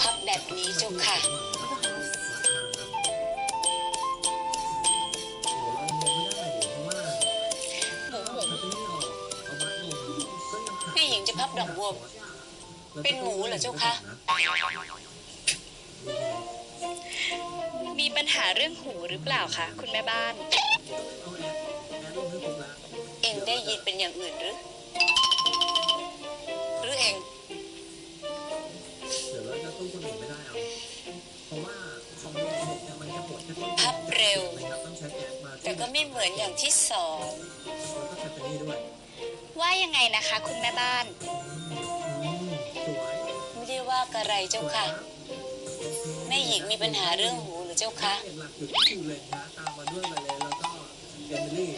พับแบบนี้เจ้าค่ะ แม่หญิงจะพับดอกบัวเป็นหมูเหรอเจ้าคะ มีปัญหาเรื่องหูหรือเปล่าคะคุณแม่บ้าน เองได้ยินเป็นอย่างอื่นหรือ ก๊สมาแต่ก็ไม่เหมือนอย่างที่สองแล้วก็ใช้ตัวนี้ด้วยว่ายังไงนะคะ คุณแม่บ้าน อืมสวยไม่ได้ว่ากระไรเจ้าค่ะ แม่หญิงมีปัญหาเรื่องหูหรือเจ้าคะ เอกหลักอยู่ที่คิวเลยนะตามมาด้วยมาเลยแล้วก็เอมิลี่